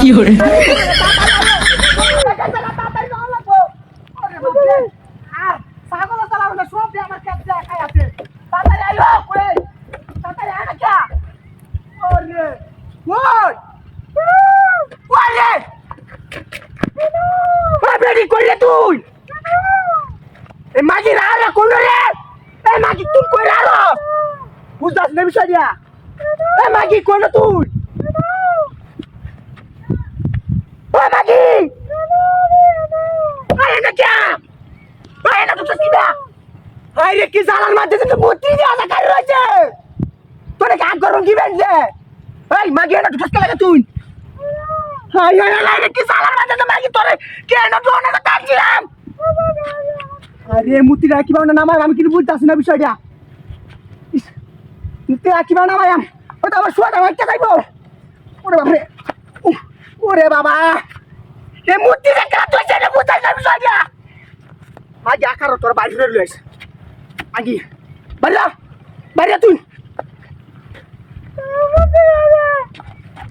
fiore, আর ছাগল চালাবো না সব দিয়ে আমার কাছে খাই আছে তাড়াতাড়ি আইও কই তাড়াতাড়ি আয় না কে ওরে ওই ওরে বাবেরি কইলে তুই এ মাগি রালা কইলো রে এ মাগি তুই কইলা রো বুঝাস না বিষয় দিয়া এ মাগি কইলো তুই ও মাগি আরে না কে আরে না তুই কি দা আরে কি জালার মাঝে তো মূর্তি দিয়া না কার রয়েছে। তোরে কাজ করুন কি বেঞ্জে এই মাগি না তুই লাগে তুই। হাই হাই হাই কি জালার মাঝে তো মাগি তোরে? কে না তুই অনেক কাটছিলাম আরে মূর্তি রাখি বানা নামাই আমি কিন্তু বুঝতাছি না বিষয়টা। ইস, মূর্তি রাখি বানা নামাই আম ওটা আমার শোয়াটা মারতে যাইবো। ওরে বাপরে ওরে বাবা। এ মূর্তি রেখে তুই সেটা বুঝাই না বিষয়টা? মাগি আকার তোর বাড়ি ফিরে লইস মাগি বাড়িয়া বাড়িয়া তুই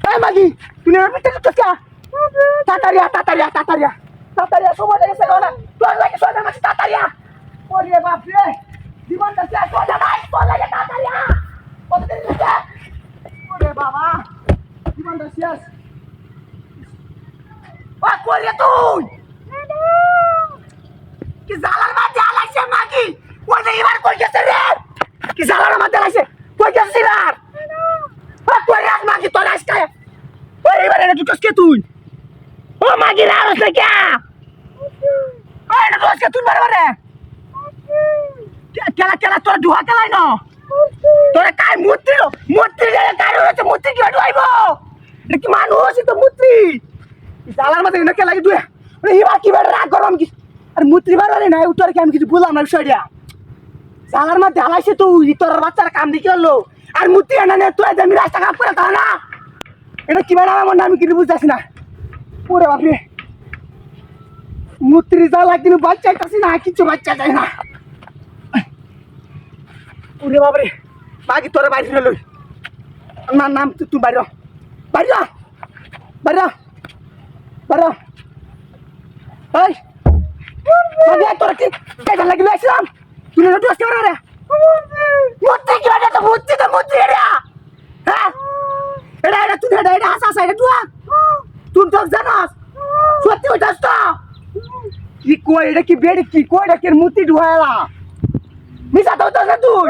এই মাগি তুই না মিটে তো কে তাতারিয়া তাতারিয়া তাতারিয়া তাতারিয়া সময় লেগেছে না তোর লাগে সোজা মাছ তাতারিয়া ওরে বাপ রে জীবনটা শেষ সোজা মাছ তোর লাগে তাতারিয়া কত দিন গেছে ওরে বাবা জীবনটা শেষ ও কইরে তুই কি জালার মাঝে আলাইছে মাগি যে এবার কই গেছে রে? কি জালার মাঝে আলাইছে কই গেছে এবার? ও, কই রাখ মাগি তোর আজকে? ওই, এবার এটা তুই কে তুই? ও মাগি না কে ওই এটা তুই তুই, বারে বারে? কেলা কেলা, তোর দুহা কেলাই না? তোরে কাই মূর্তি মূর্তি রে কাই রয়েছে মূর্তি কি ডুয়াইবো এটা কি মানুষ? তো মূর্তি? জালার মাঝে না কেলা কি দুয়া এবার কি বার রাগ গরম কি? আর, মূর্তি বার আরে নাই, উত্তর কি আমি কিছু বললাম না বিষয়টা? জালার মধ্যে হালাইছে তুই, তোর বাচ্চার কাম দিয়ে কি হলো? আর মূর্তি আনা নে, তুই আমি রাস্তা কাপ করে তাও না? এটা কি বানাবো আমার, আমি কিছু বুঝতেছি না। ওরে বাপরে। মূর্তি জ্বালা কিন্তু বাচ্চা চাইতেছি না কিছু বাচ্চা চাই না। ওরে বাপরে বাকি তোরে বাইরে ফিরে লই। আমার নাম তুই বাইর বাইর বাইর বাইর এই। তোরা কি কেটে লাগিলে আসলাম তুই না তুই আসতে রে। মূর্তি কি এটা তো মূর্তি তো মূর্তি এটা হ্যাঁ? এটা এটা তুই এটা এটা হাসা হাসা তুই তুই তো জানাস, সত্যি ওইটাস তো। কি কই, এটা কি বেড়, কি কই, এটা কি মূর্তি ঢুয়ালা মিশা তো তো তুই।